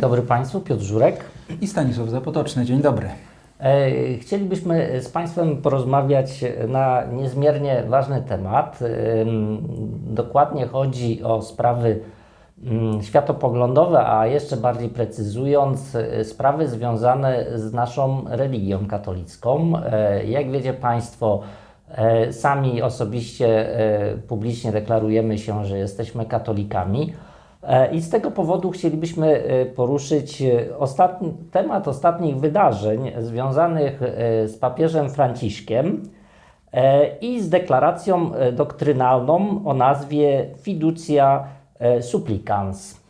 dobry Państwu, Piotr Żurek. I Stanisław Zapotoczny. Dzień dobry. E, Chcielibyśmy z Państwem porozmawiać na niezmiernie ważny temat. Ym, Dokładnie chodzi o sprawy światopoglądowe, a jeszcze bardziej precyzując, e, sprawy związane z naszą religią katolicką. E, Jak wiecie Państwo, e, sami osobiście e, publicznie deklarujemy się, że jesteśmy katolikami. E, I z tego powodu chcielibyśmy e, poruszyć e, ostatni, temat ostatnich wydarzeń związanych z papieżem Franciszkiem i z deklaracją doktrynalną o nazwie Fiducia Supplicans.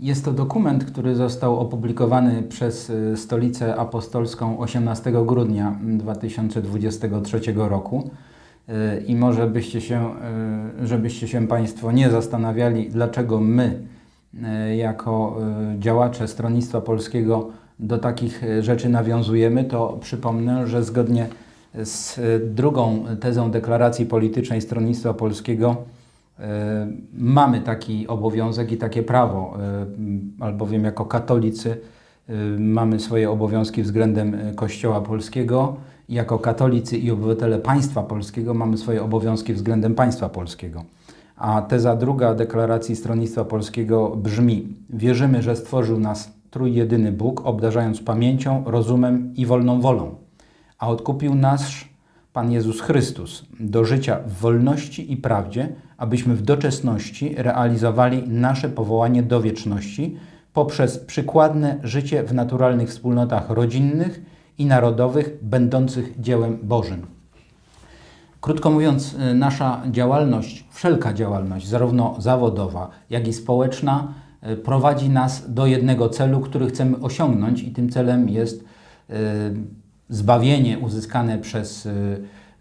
Jest to dokument, który został opublikowany przez Stolicę Apostolską 18 grudnia 2023 roku. I może byście się, y, żebyście się Państwo nie zastanawiali, dlaczego my, y, jako y, działacze Stronnictwa Polskiego, do takich rzeczy nawiązujemy, to przypomnę, że zgodnie z drugą tezą deklaracji politycznej Stronnictwa Polskiego, E, Mamy taki obowiązek i takie prawo, e, albowiem jako katolicy e, mamy swoje obowiązki względem e, Kościoła Polskiego. Jako katolicy i obywatele państwa polskiego mamy swoje obowiązki względem państwa polskiego. A teza druga deklaracji Stronnictwa Polskiego brzmi: Wierzymy, że stworzył nas trójjedyny Bóg, obdarzając pamięcią, rozumem i wolną wolą, a odkupił nas Pan Jezus Chrystus do życia w wolności i prawdzie, abyśmy w doczesności realizowali nasze powołanie do wieczności poprzez przykładne życie w naturalnych wspólnotach rodzinnych i narodowych, będących dziełem Bożym. Krótko mówiąc, y, nasza działalność, wszelka działalność, zarówno zawodowa, jak i społeczna, y, prowadzi nas do jednego celu, który chcemy osiągnąć, i tym celem jest y, zbawienie uzyskane przez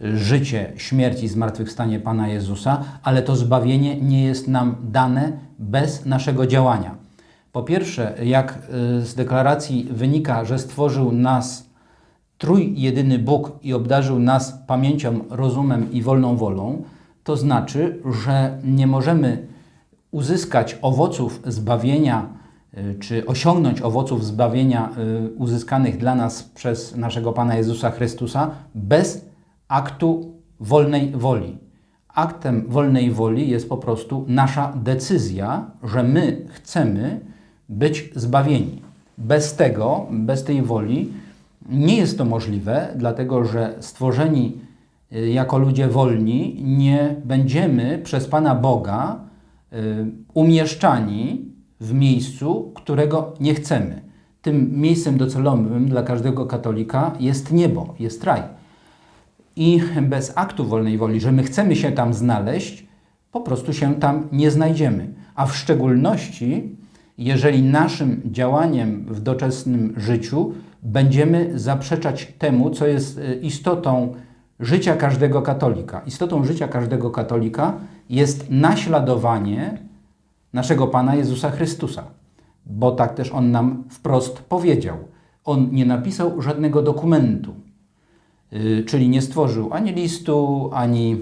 życie, śmierć i zmartwychwstanie Pana Jezusa, ale to zbawienie nie jest nam dane bez naszego działania. Po pierwsze, jak z deklaracji wynika, że stworzył nas trójjedyny Bóg i obdarzył nas pamięcią, rozumem i wolną wolą, to znaczy, że nie możemy uzyskać owoców zbawienia, y, czy osiągnąć owoców zbawienia y, uzyskanych dla nas przez naszego Pana Jezusa Chrystusa bez aktu wolnej woli. Aktem wolnej woli jest po prostu nasza decyzja, że my chcemy być zbawieni. Bez tego, bez tej woli, nie jest to możliwe, dlatego że stworzeni y, jako ludzie wolni nie będziemy przez Pana Boga y, umieszczani w miejscu, którego nie chcemy. Tym miejscem docelowym dla każdego katolika jest niebo, jest raj. I bez aktu wolnej woli, że my chcemy się tam znaleźć, po prostu się tam nie znajdziemy. A w szczególności, jeżeli naszym działaniem w doczesnym życiu będziemy zaprzeczać temu, co jest y, istotą życia każdego katolika. Istotą życia każdego katolika jest naśladowanie naszego Pana Jezusa Chrystusa, bo tak też On nam wprost powiedział. On nie napisał żadnego dokumentu, y, czyli nie stworzył ani listu, ani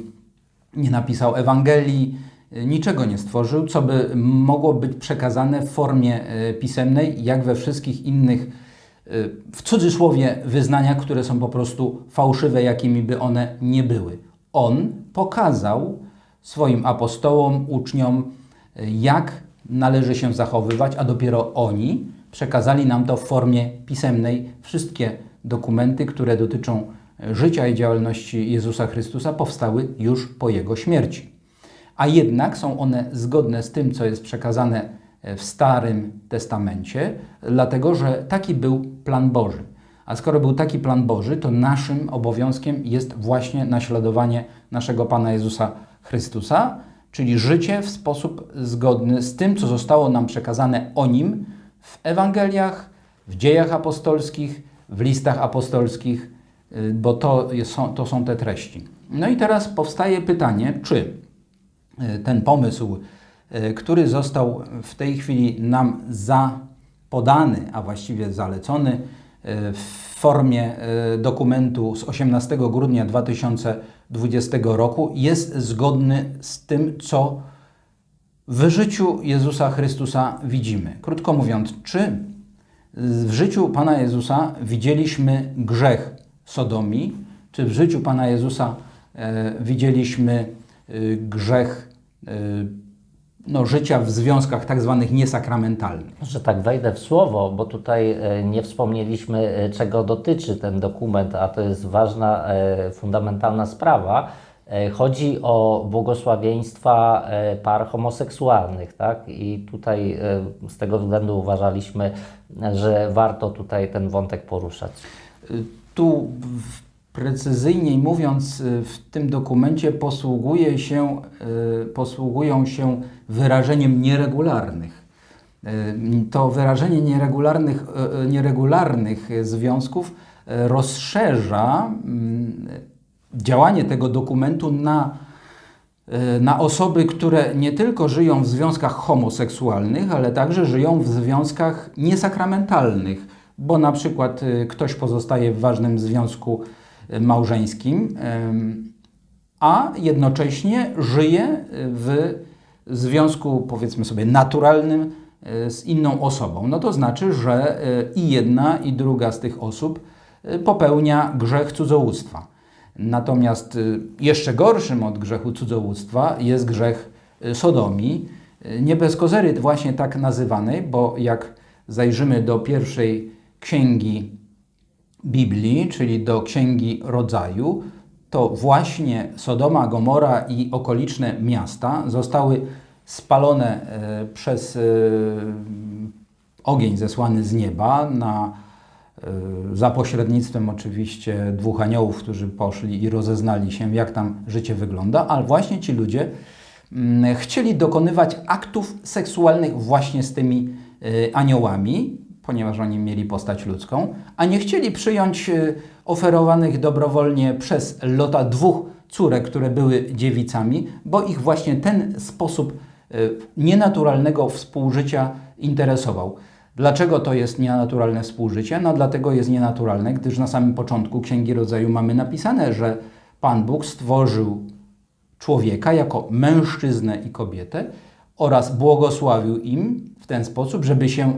nie napisał Ewangelii, y, niczego nie stworzył, co by mogło być przekazane w formie pisemnej, jak we wszystkich innych, w cudzysłowie, wyznaniach, które są po prostu fałszywe, jakimi by one nie były. On pokazał swoim apostołom, uczniom, jak należy się zachowywać, a dopiero oni przekazali nam to w formie pisemnej. Wszystkie dokumenty, które dotyczą życia i działalności Jezusa Chrystusa, powstały już po Jego śmierci. A jednak są one zgodne z tym, co jest przekazane w Starym Testamencie, dlatego że taki był plan Boży. A skoro był taki plan Boży, to naszym obowiązkiem jest właśnie naśladowanie naszego Pana Jezusa Chrystusa, czyli życie w sposób zgodny z tym, co zostało nam przekazane o Nim w Ewangeliach, w dziejach apostolskich, w listach apostolskich, y, bo to, jest, to są te treści. No i teraz powstaje pytanie, czy y, ten pomysł, który został w tej chwili nam zapodany, a właściwie zalecony y, w formie y, dokumentu z 18 grudnia 2020 roku, jest zgodny z tym, co w życiu Jezusa Chrystusa widzimy? Krótko mówiąc, czy w życiu Pana Jezusa widzieliśmy grzech Sodomii, czy w życiu Pana Jezusa e, widzieliśmy e, grzech e, no, życia w związkach tak zwanych niesakramentalnych? Że tak wejdę w słowo, bo tutaj e, nie wspomnieliśmy, e, czego dotyczy ten dokument, a to jest ważna, e, fundamentalna sprawa. Chodzi o błogosławieństwa par homoseksualnych, tak? I tutaj z tego względu uważaliśmy, że warto tutaj ten wątek poruszać. Tu precyzyjniej mówiąc, w tym dokumencie posługuje się, posługują się wyrażeniem nieregularnych. Y, To wyrażenie nieregularnych, y, y, nieregularnych związków rozszerza mm, działanie tego dokumentu na na osoby, które nie tylko żyją w związkach homoseksualnych, ale także żyją w związkach niesakramentalnych, bo na przykład ktoś pozostaje w ważnym związku małżeńskim, a jednocześnie żyje w związku, powiedzmy sobie, naturalnym y, z inną osobą. No to znaczy, że y, i jedna, i druga z tych osób y, popełnia grzech cudzołóstwa. Natomiast jeszcze gorszym od grzechu cudzołóstwa jest grzech sodomii, nie bez kozery właśnie tak nazywanej, bo jak zajrzymy do pierwszej księgi Biblii, czyli do księgi rodzaju, to właśnie Sodoma, Gomora i okoliczne miasta zostały spalone e, przez e, ogień zesłany z nieba na e, za pośrednictwem oczywiście dwóch aniołów, którzy poszli i rozeznali się, jak tam życie wygląda, ale właśnie ci ludzie mm, chcieli dokonywać aktów seksualnych właśnie z tymi aniołami, ponieważ oni mieli postać ludzką, a nie chcieli przyjąć e, oferowanych dobrowolnie przez Lota dwóch córek, które były dziewicami, bo ich właśnie ten sposób e, nienaturalnego współżycia interesował. Dlaczego to jest nienaturalne współżycie? No dlatego jest nienaturalne, gdyż na samym początku Księgi Rodzaju mamy napisane, że Pan Bóg stworzył człowieka jako mężczyznę i kobietę oraz błogosławił im w ten sposób, żeby się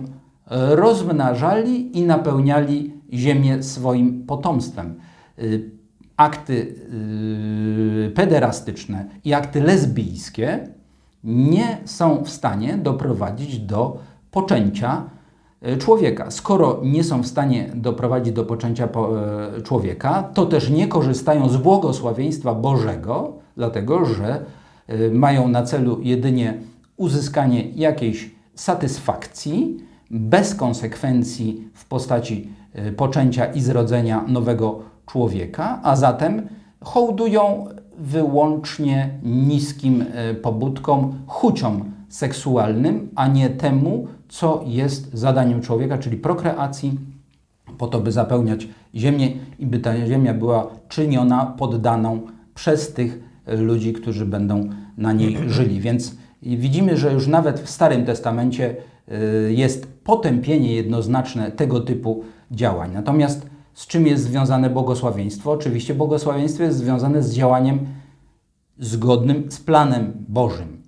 rozmnażali i napełniali ziemię swoim potomstwem. Y, Akty y, pederastyczne i akty lesbijskie nie są w stanie doprowadzić do poczęcia e, człowieka. Skoro nie są w stanie doprowadzić do poczęcia po, człowieka, to też nie korzystają z błogosławieństwa Bożego, dlatego że mają na celu jedynie uzyskanie jakiejś satysfakcji bez konsekwencji w postaci e, poczęcia i zrodzenia nowego człowieka, a zatem hołdują wyłącznie niskim e, pobudkom, chuciom seksualnym, a nie temu, co jest zadaniem człowieka, czyli prokreacji, po to, by zapełniać ziemię i by ta ziemia była czyniona, poddaną przez tych ludzi, którzy będą na niej żyli. Więc widzimy, że już nawet w Starym Testamencie jest potępienie jednoznaczne tego typu działań. Natomiast z czym jest związane błogosławieństwo? Oczywiście błogosławieństwo jest związane z działaniem zgodnym z planem Bożym.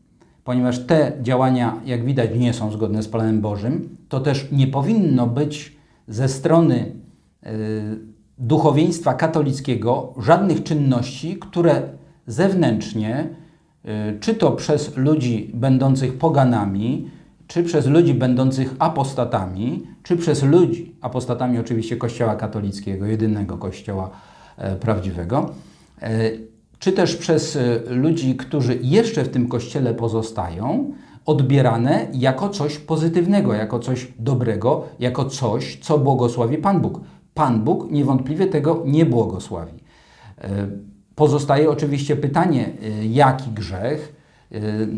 Ponieważ te działania, jak widać, nie są zgodne z planem Bożym, to też nie powinno być ze strony y, duchowieństwa katolickiego żadnych czynności, które zewnętrznie, y, czy to przez ludzi będących poganami, czy przez ludzi będących apostatami, czy przez ludzi, apostatami oczywiście Kościoła katolickiego, jedynego Kościoła e, prawdziwego, e, czy też przez e, ludzi, którzy jeszcze w tym Kościele pozostają, odbierane jako coś pozytywnego, jako coś dobrego, jako coś, co błogosławi Pan Bóg. Pan Bóg niewątpliwie tego nie błogosławi. E, Pozostaje oczywiście pytanie, e, jaki grzech,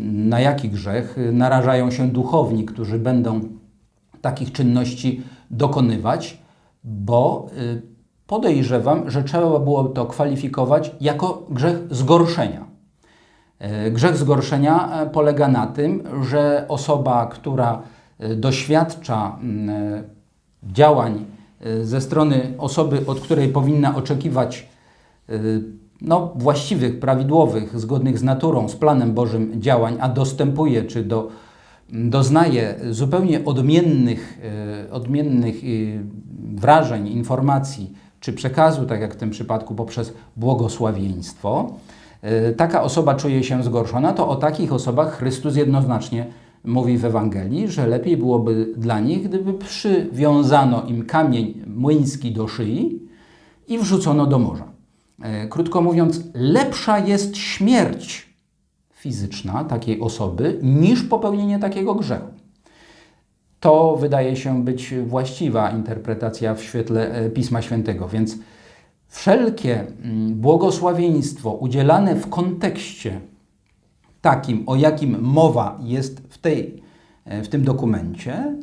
na jaki grzech narażają się duchowni, którzy będą takich czynności dokonywać, bo y, podejrzewam, że trzeba było to kwalifikować jako grzech zgorszenia. E, Grzech zgorszenia e, polega na tym, że osoba, która doświadcza działań ze strony osoby, od której powinna oczekiwać no, właściwych, prawidłowych, zgodnych z naturą, z planem Bożym działań, a dostępuje czy do, doznaje zupełnie odmiennych, e, odmiennych e, wrażeń, informacji czy przekazu, tak jak w tym przypadku poprzez błogosławieństwo, e, taka osoba czuje się zgorszona, to o takich osobach Chrystus jednoznacznie mówi w Ewangelii, że lepiej byłoby dla nich, gdyby przywiązano im kamień młyński do szyi i wrzucono do morza. E, Krótko mówiąc, lepsza jest śmierć fizyczna takiej osoby niż popełnienie takiego grzechu. To wydaje się być właściwa interpretacja w świetle e, Pisma Świętego, więc wszelkie mm, błogosławieństwo udzielane w kontekście takim, o jakim mowa jest w, tej, e, w tym dokumencie,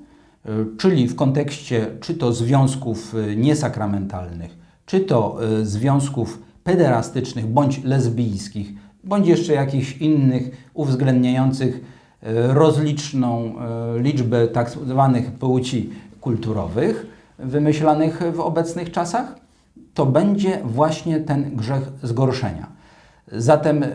czyli w kontekście czy to związków niesakramentalnych, czy to związków pederastycznych bądź lesbijskich, bądź jeszcze jakichś innych uwzględniających e, rozliczną e, liczbę tak zwanych płci kulturowych, wymyślanych w obecnych czasach, to będzie właśnie ten grzech zgorszenia. Zatem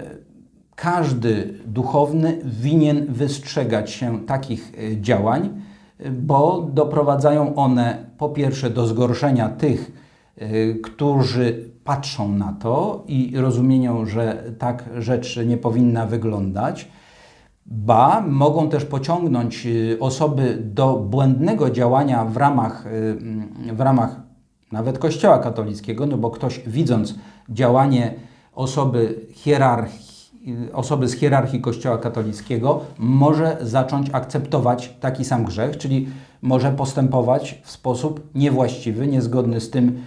każdy duchowny winien wystrzegać się takich e, działań, bo doprowadzają one po pierwsze do zgorszenia tych, którzy patrzą na to i rozumienią, że tak rzecz nie powinna wyglądać. Ba, mogą też pociągnąć y, osoby do błędnego działania w ramach, y, w ramach nawet Kościoła katolickiego, no bo ktoś widząc działanie osoby, hierarchii, y, osoby z hierarchii Kościoła katolickiego może zacząć akceptować taki sam grzech, czyli może postępować w sposób niewłaściwy, niezgodny z tym,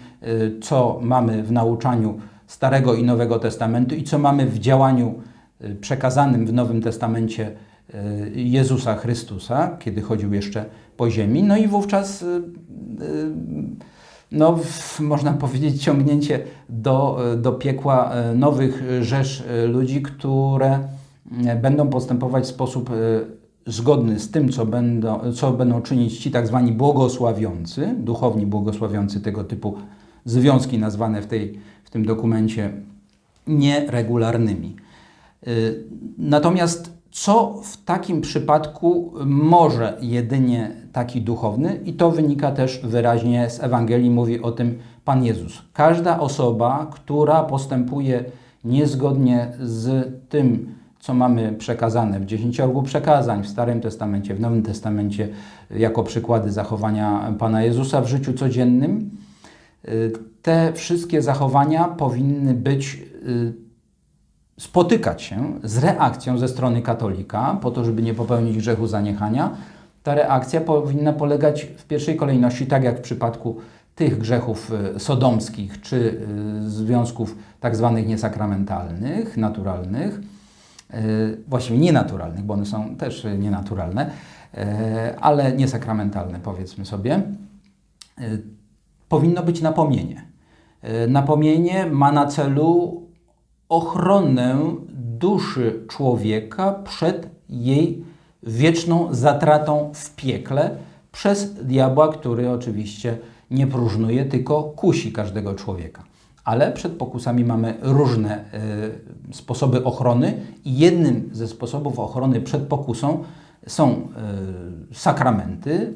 co mamy w nauczaniu Starego i Nowego Testamentu i co mamy w działaniu y, przekazanym w Nowym Testamencie y, Jezusa Chrystusa, kiedy chodził jeszcze po ziemi. No i wówczas, y, y, no, można powiedzieć, ciągnięcie do, y, do piekła y, nowych rzesz y, ludzi, które y, będą postępować w sposób y, zgodny z tym, co będą, co będą czynić ci tak zwani błogosławiący, duchowni błogosławiący tego typu związki nazwane w, tej, w tym dokumencie nieregularnymi. Y, Natomiast co w takim przypadku może jedynie taki duchowny, i to wynika też wyraźnie z Ewangelii, mówi o tym Pan Jezus. Każda osoba, która postępuje niezgodnie z tym, co mamy przekazane w dziesięciorgu przekazań, w Starym Testamencie, w Nowym Testamencie, jako przykłady zachowania Pana Jezusa w życiu codziennym, te wszystkie zachowania powinny być y, spotykać się z reakcją ze strony katolika, po to, żeby nie popełnić grzechu zaniechania. Ta reakcja powinna polegać w pierwszej kolejności, tak jak w przypadku tych grzechów y, sodomskich czy y, związków tak zwanych niesakramentalnych, naturalnych, y, właściwie nienaturalnych, bo one są też y, nienaturalne, y, ale niesakramentalne powiedzmy sobie, y, powinno być napomnienie. Y, Napomnienie ma na celu ochronę duszy człowieka przed jej wieczną zatratą w piekle przez diabła, który oczywiście nie próżnuje, tylko kusi każdego człowieka. Ale przed pokusami mamy różne y, sposoby ochrony i jednym ze sposobów ochrony przed pokusą są y, sakramenty,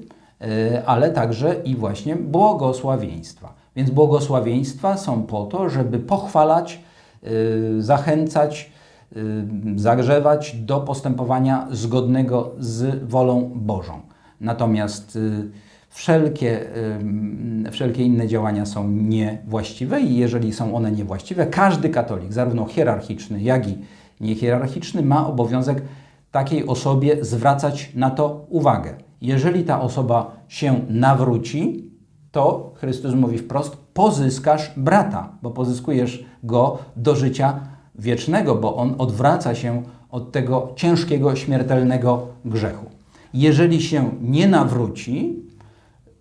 ale także i właśnie błogosławieństwa. Więc błogosławieństwa są po to, żeby pochwalać, y, zachęcać, y, zagrzewać do postępowania zgodnego z wolą Bożą. Natomiast wszelkie, wszelkie inne działania są niewłaściwe i jeżeli są one niewłaściwe, każdy katolik, zarówno hierarchiczny, jak i niehierarchiczny, ma obowiązek takiej osobie zwracać na to uwagę. Jeżeli ta osoba się nawróci, to Chrystus mówi wprost: pozyskasz brata, bo pozyskujesz go do życia wiecznego, bo on odwraca się od tego ciężkiego, śmiertelnego grzechu. Jeżeli się nie nawróci,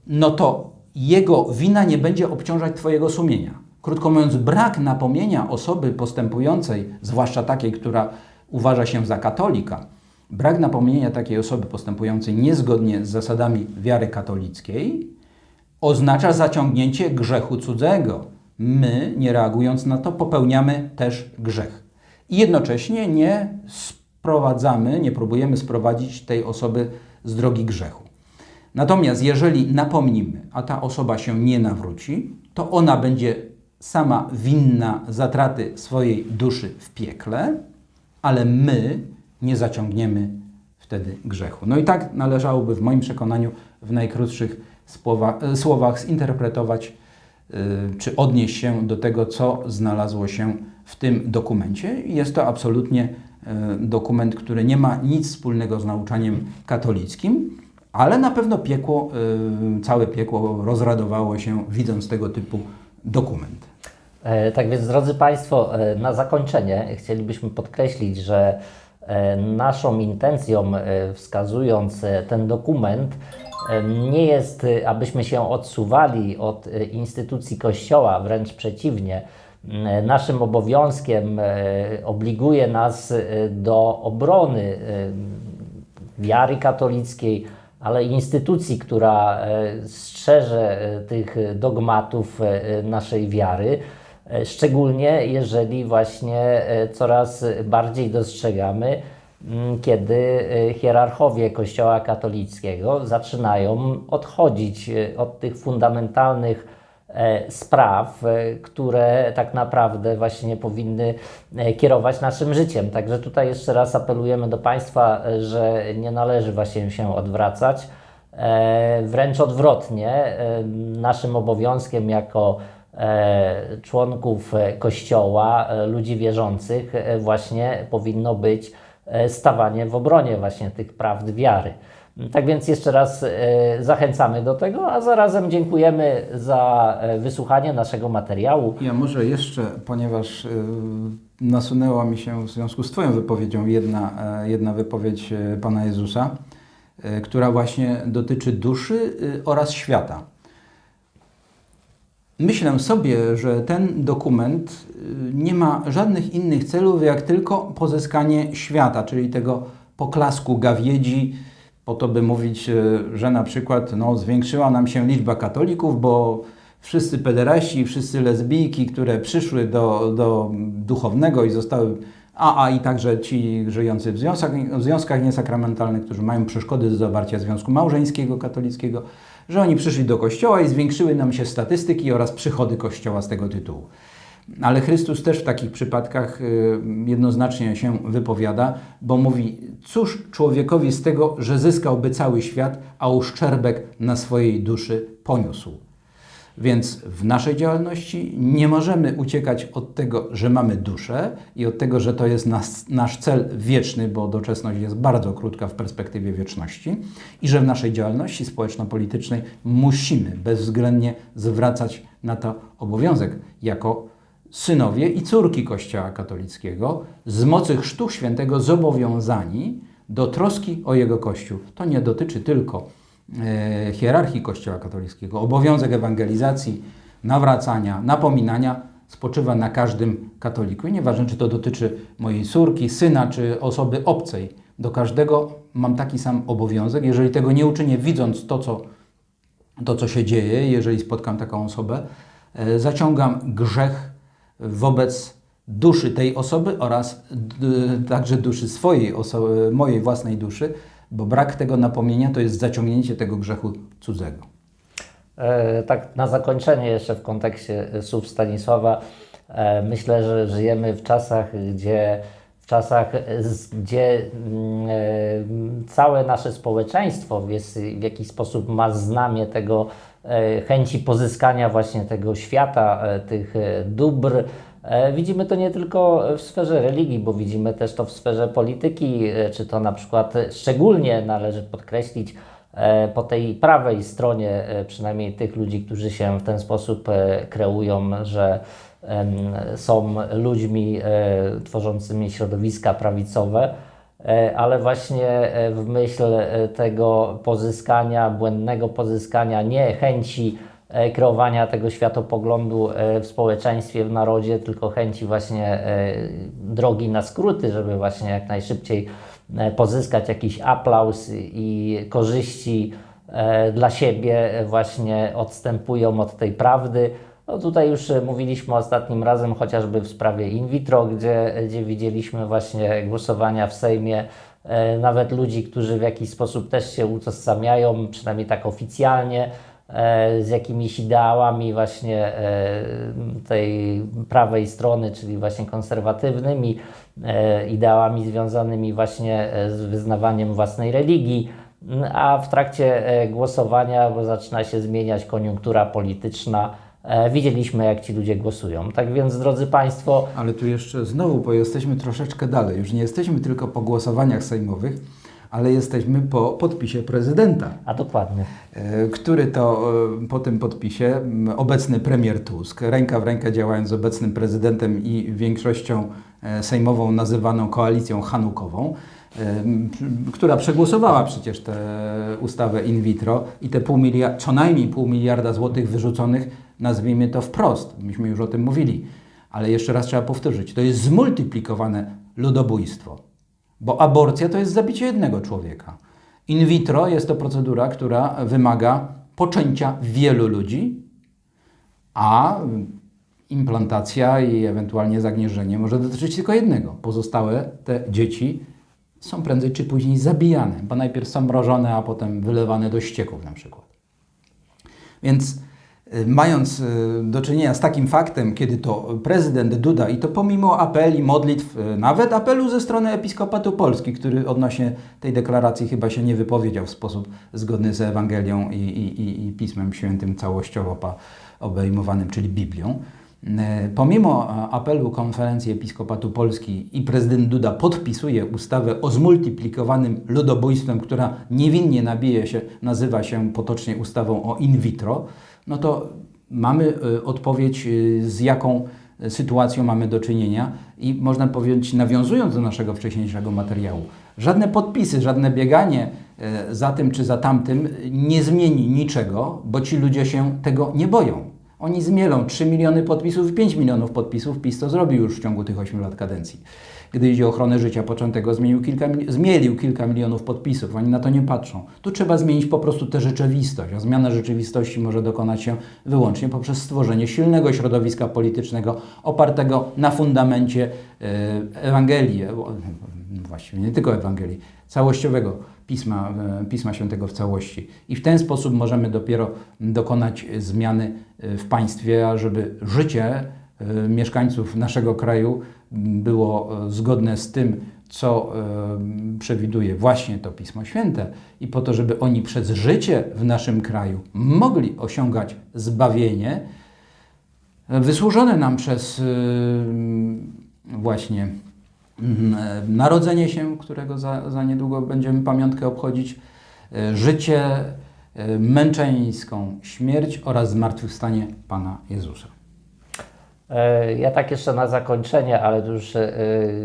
no to jego wina nie będzie obciążać Twojego sumienia. Krótko mówiąc, brak napomnienia osoby postępującej, zwłaszcza takiej, która uważa się za katolika, brak napomnienia takiej osoby postępującej niezgodnie z zasadami wiary katolickiej oznacza zaciągnięcie grzechu cudzego. my, nie reagując na to, popełniamy też grzech. I jednocześnie nie sprowadzamy, nie próbujemy sprowadzić tej osoby z drogi grzechu. Natomiast jeżeli napomnimy, a ta osoba się nie nawróci, to ona będzie sama winna zatraty swojej duszy w piekle, ale my nie zaciągniemy wtedy grzechu. No i tak należałoby w moim przekonaniu w najkrótszych e, słowach zinterpretować y, czy odnieść się do tego, co znalazło się w tym dokumencie. Jest to absolutnie y, dokument, który nie ma nic wspólnego z nauczaniem katolickim, ale na pewno piekło, całe piekło rozradowało się widząc tego typu dokument. E, Tak więc, drodzy Państwo, e, na zakończenie chcielibyśmy podkreślić, że e, naszą intencją, e, wskazując e, ten dokument, e, nie jest, e, abyśmy się odsuwali od e, instytucji Kościoła, wręcz przeciwnie. E, Naszym obowiązkiem e, obliguje nas e, do obrony e, wiary katolickiej, ale instytucji, która e, strzeże e, tych dogmatów e, naszej wiary, e, szczególnie jeżeli właśnie e, coraz bardziej dostrzegamy, m, kiedy e, hierarchowie Kościoła katolickiego zaczynają odchodzić e, od tych fundamentalnych e, spraw, e, które tak naprawdę właśnie powinny e, kierować naszym życiem. Także tutaj jeszcze raz apelujemy do Państwa, e, że nie należy właśnie się odwracać. E, Wręcz odwrotnie, e, naszym obowiązkiem jako e, członków e, Kościoła, e, ludzi wierzących, e, właśnie powinno być e, stawanie w obronie właśnie tych prawd wiary. Tak więc jeszcze raz e, zachęcamy do tego, a zarazem dziękujemy za e, wysłuchanie naszego materiału. Ja może jeszcze, ponieważ nasunęła mi się w związku z Twoją wypowiedzią jedna, e, jedna wypowiedź e, Pana Jezusa, e, która właśnie dotyczy duszy oraz świata. Myślę sobie, że ten dokument y, nie ma żadnych innych celów, jak tylko pozyskanie świata, czyli tego poklasku gawiedzi, po to, by mówić, y, że na przykład no, zwiększyła nam się liczba katolików, bo wszyscy pederaści, wszyscy lesbijki, które przyszły do, do duchownego i zostały, a, a i także ci żyjący w związkach, w związkach niesakramentalnych, którzy mają przeszkody do zawarcia związku małżeńskiego, katolickiego, że oni przyszli do kościoła i zwiększyły nam się statystyki oraz przychody kościoła z tego tytułu. Ale Chrystus też w takich przypadkach y, jednoznacznie się wypowiada, bo mówi: Cóż człowiekowi z tego, że zyskałby cały świat, a uszczerbek na swojej duszy poniósł. Więc w naszej działalności nie możemy uciekać od tego, że mamy duszę i od tego, że to jest nas, nasz cel wieczny, bo doczesność jest bardzo krótka w perspektywie wieczności, i że w naszej działalności społeczno-politycznej musimy bezwzględnie zwracać na to obowiązek jako synowie i córki Kościoła katolickiego z mocy Chrztu Świętego zobowiązani do troski o jego Kościół. To nie dotyczy tylko hierarchii Kościoła katolickiego. Obowiązek ewangelizacji, nawracania, napominania spoczywa na każdym katoliku. I nieważne, czy to dotyczy mojej córki, syna, czy osoby obcej. Do każdego mam taki sam obowiązek. Jeżeli tego nie uczynię, widząc to, co, to, co się dzieje, jeżeli spotkam taką osobę, e, zaciągam grzech wobec duszy tej osoby oraz także duszy swojej osoby, mojej własnej duszy, bo brak tego napomnienia to jest zaciągnięcie tego grzechu cudzego. E, Tak na zakończenie jeszcze w kontekście e, słów Stanisława, e, myślę, że żyjemy w czasach, gdzie w czasach, e, gdzie mm, e, całe nasze społeczeństwo jest w jakiś sposób ma znamie tego e, chęci pozyskania właśnie tego świata, tych dóbr. E, Widzimy to nie tylko w sferze religii, bo widzimy też to w sferze polityki, e, czy to na przykład szczególnie należy podkreślić e, po tej prawej stronie, przynajmniej tych ludzi, którzy się w ten sposób kreują, że są ludźmi tworzącymi środowiska prawicowe, ale właśnie w myśl tego pozyskania, błędnego pozyskania, nie chęci kreowania tego światopoglądu e, w społeczeństwie, w narodzie, tylko chęci właśnie e, drogi na skróty, żeby właśnie jak najszybciej e, pozyskać jakiś aplauz i korzyści e, dla siebie, e, właśnie odstępują od tej prawdy. No tutaj już e, mówiliśmy ostatnim razem chociażby w sprawie in vitro, gdzie, gdzie widzieliśmy właśnie głosowania w Sejmie e, nawet ludzi, którzy w jakiś sposób też się utożsamiają, przynajmniej tak oficjalnie, e, z jakimiś ideałami właśnie e, tej prawej strony, czyli właśnie konserwatywnymi e, ideałami związanymi właśnie e, z wyznawaniem własnej religii. A w trakcie e, głosowania, bo zaczyna się zmieniać koniunktura polityczna, e, widzieliśmy, jak ci ludzie głosują. Tak więc, drodzy Państwo, Ale tu jeszcze znowu, bo jesteśmy troszeczkę dalej. Już nie jesteśmy tylko po głosowaniach sejmowych, ale jesteśmy po podpisie prezydenta. a dokładnie, E, który to e, po tym podpisie obecny premier Tusk, ręka w rękę działając z obecnym prezydentem i większością e, sejmową nazywaną koalicją hanukową, która przegłosowała przecież tę ustawę in vitro i te pół miliarda, co najmniej pół miliarda złotych wyrzuconych, nazwijmy to wprost, myśmy już o tym mówili, ale jeszcze raz trzeba powtórzyć, to jest zmultiplikowane ludobójstwo, bo aborcja to jest zabicie jednego człowieka. In vitro jest to procedura, która wymaga poczęcia wielu ludzi, a implantacja i ewentualnie zagnieżdżenie może dotyczyć tylko jednego. Pozostałe te dzieci są prędzej czy później zabijane, bo najpierw są mrożone, a potem wylewane do ścieków na przykład. Więc mając y, do czynienia z takim faktem, kiedy to prezydent Duda i to pomimo apeli, modlitw, y, nawet apelu ze strony Episkopatu Polski, który odnośnie tej deklaracji chyba się nie wypowiedział w sposób zgodny z Ewangelią i, i, i, Pismem Świętym całościowo obejmowanym, czyli Biblią. Y, Pomimo apelu konferencji Episkopatu Polski i prezydent Duda podpisuje ustawę o zmultiplikowanym ludobójstwem, która niewinnie nabije się, nazywa się potocznie ustawą o in vitro, no to mamy y, odpowiedź, y, z jaką sytuacją mamy do czynienia i można powiedzieć, nawiązując do naszego wcześniejszego materiału, żadne podpisy, żadne bieganie y, za tym czy za tamtym nie zmieni niczego, bo ci ludzie się tego nie boją. Oni zmielą 3 miliony podpisów i 5 milionów podpisów. PiS to zrobił już w ciągu tych 8 lat kadencji. Gdy idzie o ochronę życia poczętego, zmienił kilka, zmielił kilka milionów podpisów. Oni na to nie patrzą. Tu trzeba zmienić po prostu tę rzeczywistość, a zmiana rzeczywistości może dokonać się wyłącznie poprzez stworzenie silnego środowiska politycznego opartego na fundamencie e, Ewangelii, e, o, właściwie nie tylko Ewangelii, całościowego Pisma, e, Pisma Świętego w całości. I w ten sposób możemy dopiero dokonać zmiany w państwie, ażeby życie mieszkańców naszego kraju było e, zgodne z tym, co e, przewiduje właśnie to Pismo Święte i po to, żeby oni przez życie w naszym kraju mogli osiągać zbawienie, e, wysłużone nam przez właśnie mm, e, narodzenie się, którego za, za niedługo będziemy pamiątkę obchodzić, e, życie e, męczeńską, śmierć oraz zmartwychwstanie Pana Jezusa. E, Ja tak jeszcze na zakończenie, ale już e,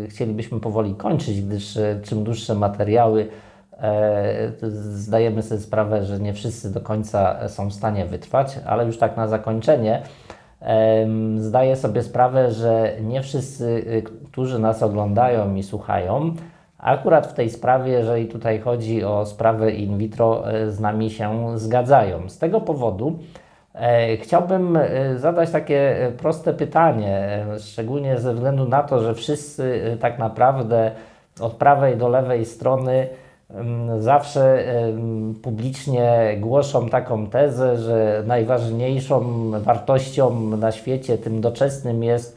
chcielibyśmy powoli kończyć, gdyż e, czym dłuższe materiały, zdajemy sobie sprawę, że nie wszyscy do końca są w stanie wytrwać, ale już tak na zakończenie zdaję sobie sprawę, że nie wszyscy, którzy nas oglądają i słuchają, akurat w tej sprawie, jeżeli tutaj chodzi o sprawę in vitro, z nami się zgadzają. Z tego powodu, Chciałbym e, zadać takie e, proste pytanie, e, szczególnie ze względu na to, że wszyscy e, tak naprawdę od prawej do lewej strony mm, zawsze publicznie głoszą taką tezę, że najważniejszą wartością na świecie, tym doczesnym jest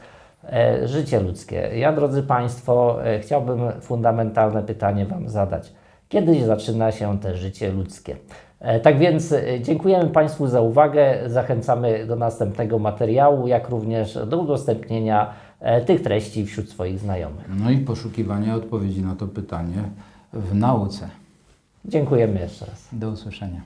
e, życie ludzkie. Ja, drodzy Państwo, e, chciałbym fundamentalne pytanie Wam zadać. Kiedy zaczyna się te życie ludzkie? E, Tak więc e, dziękujemy Państwu za uwagę. Zachęcamy do następnego materiału, jak również do udostępnienia e, tych treści wśród swoich znajomych. No i poszukiwanie odpowiedzi na to pytanie w nauce. Dziękujemy jeszcze raz. Do usłyszenia.